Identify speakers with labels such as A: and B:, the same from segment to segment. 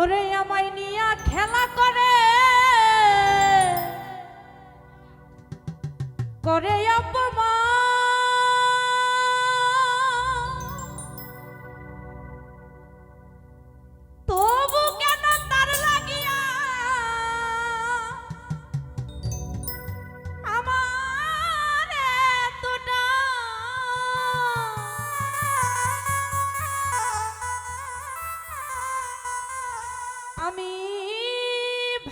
A: ওরে আমায় নিয়া খেলা করে। করে অপমান আমি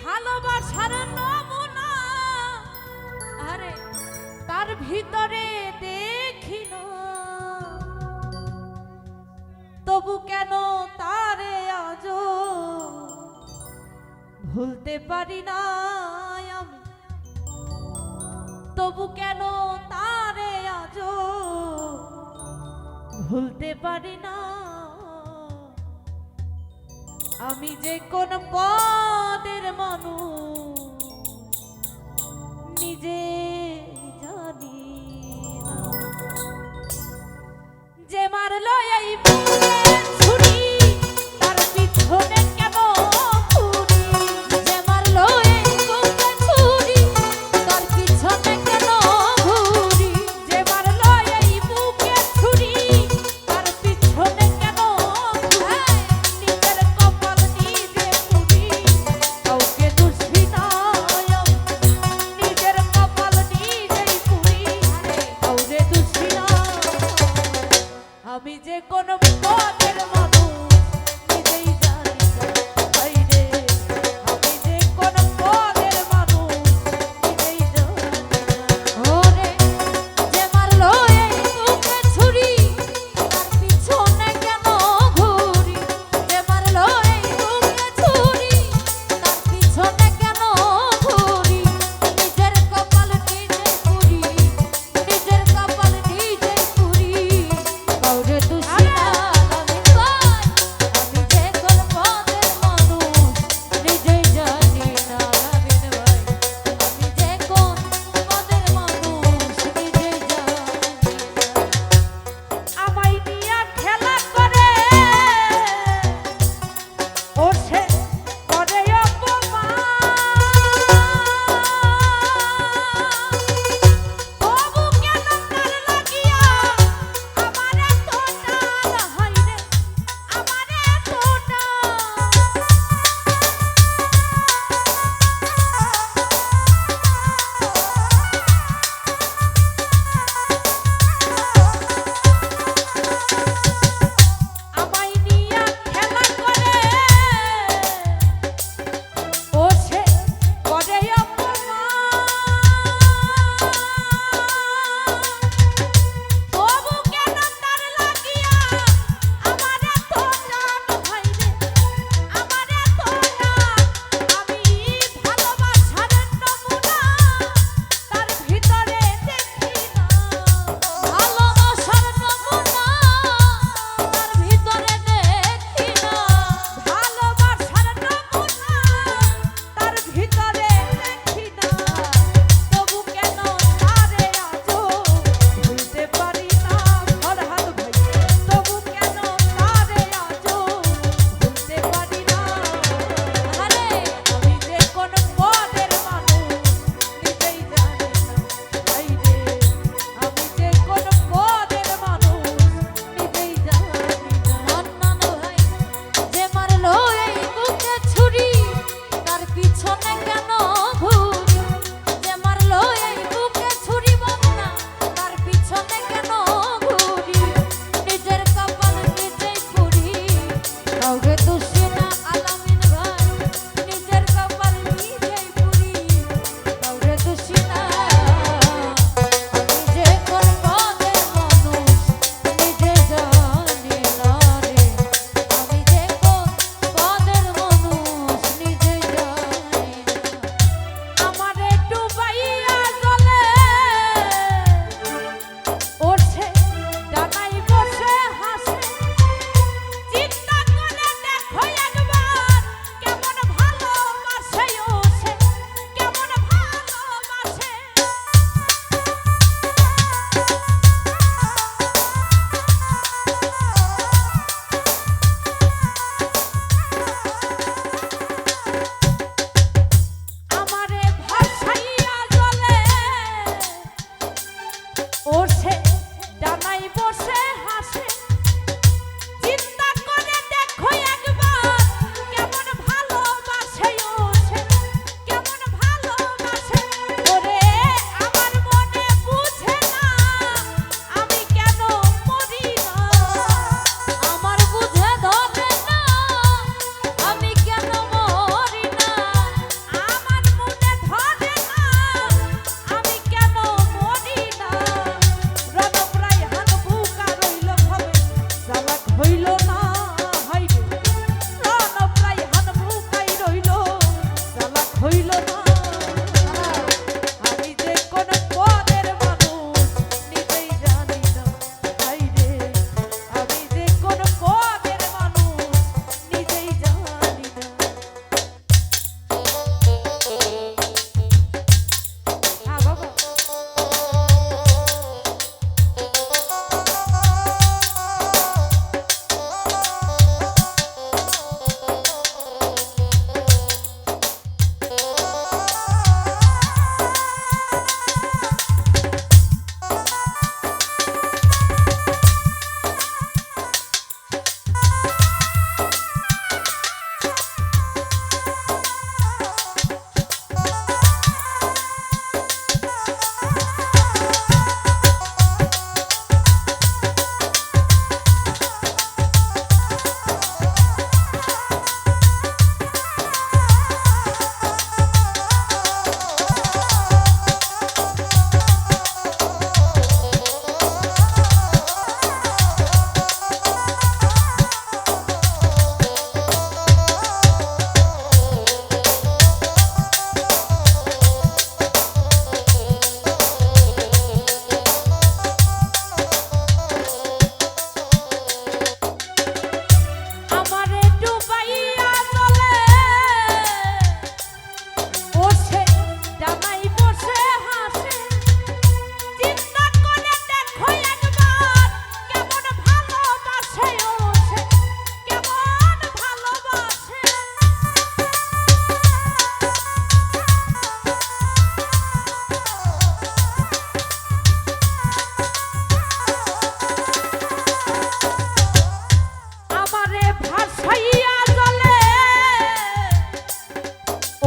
A: ভালোবাসার নমুনা। আরে, তার ভিতরে দেখি তবু কেন তারে আজ ভুলতে পারি না আমি? তবু কেন তারে আজ ভুলতে পারি না আমি যে কোন পদের মানুষ নিজে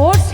A: por